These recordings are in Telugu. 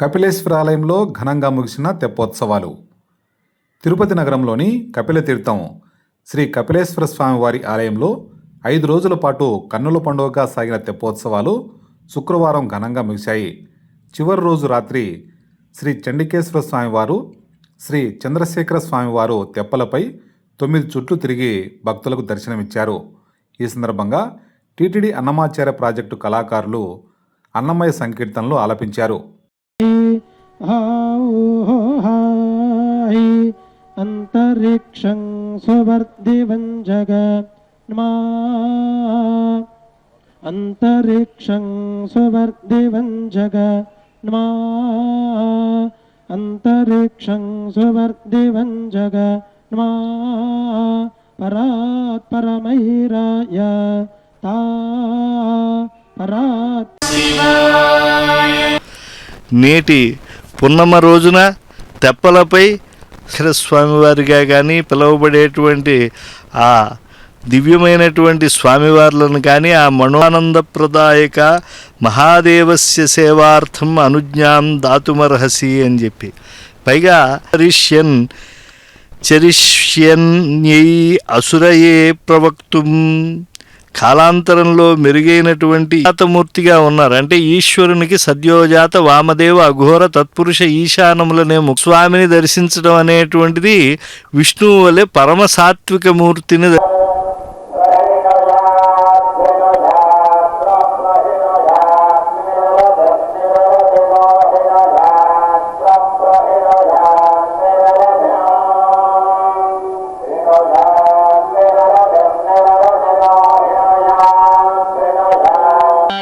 కపిలేశ్వర ఆలయంలో ఘనంగా ముగిసిన తెప్పోత్సవాలు. తిరుపతి నగరంలోని కపిలతీర్థం శ్రీ కపిలేశ్వర స్వామివారి ఆలయంలో ఐదు రోజుల పాటు కన్నుల పండుగగా సాగిన తెప్పోత్సవాలు శుక్రవారం ఘనంగా ముగిశాయి. చివరి రోజు రాత్రి శ్రీ చండికేశ్వర స్వామివారు శ్రీ చంద్రశేఖర స్వామివారు తెప్పలపై తొమ్మిది చుట్లు తిరిగి భక్తులకు దర్శనమిచ్చారు. ఈ సందర్భంగా టీటీడీ అన్నమాచార్య ప్రాజెక్టు కళాకారులు అన్నమయ్య సంకీర్తనలు ఆలపించారు. హాయి అంతరిక్షం సువర్ధివం జగన్మా అంతరిక్షం సువర్ధివం జగన్మా అంతరిక్షం సువర్ధివం జగన్మా పరాత్ పరమైరాయ తా. పరాత్. నేటి పున్నమ రోజున తెప్పలపై స్వామివారిగా కానీ పిలువబడేటువంటి ఆ దివ్యమైనటువంటి స్వామివార్లను కానీ ఆ మనోనందప్రదాయక మహాదేవస్య సేవార్థం అనుజ్ఞాం దాతుమర్హసి అని చెప్పి. పైగా హరిష్యన్ చరిష్యన్యై అసురయే ప్రవక్తుం కాలాంతరంలో మెరుగైనటువంటి జాతమూర్తిగా ఉన్నారు. అంటే ఈశ్వరునికి సద్యోజాత వామదేవ అఘోర తత్పురుష ఈశానములనే స్వామిని దర్శించడం అనేటువంటిది విష్ణువు వలె పరమ సాత్విక మూర్తిని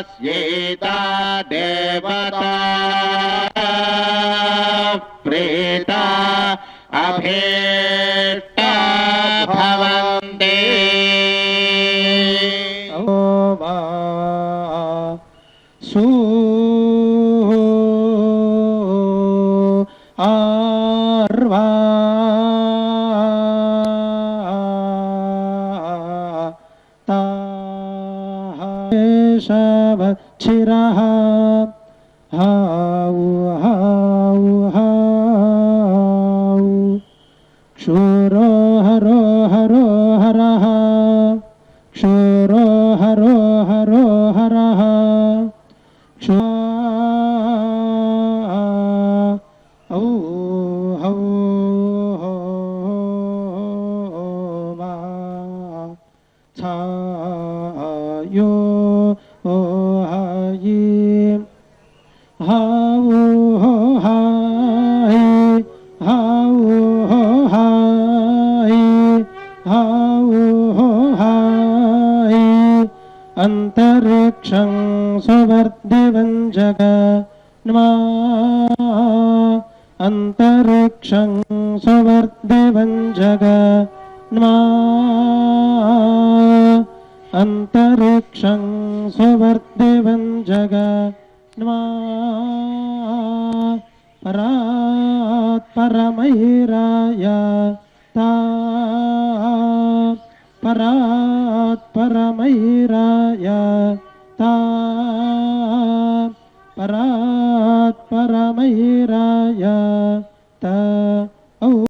स्येता देवता प्रेता अभेष्टा भवन्ति सू आर्वा ता shava chiraha hau hau hau kshuro haro haro haraha kshuro haro haro haraha you अन्तरिक्षं सुवर्धिवं जगन्मा अन्तरिक्षं सुवर्धिवं जगन्मा अन्तरिक्षं सुवर्धिवं जगन्मा परात् परमैराय ता परात् परमैराय ता परात्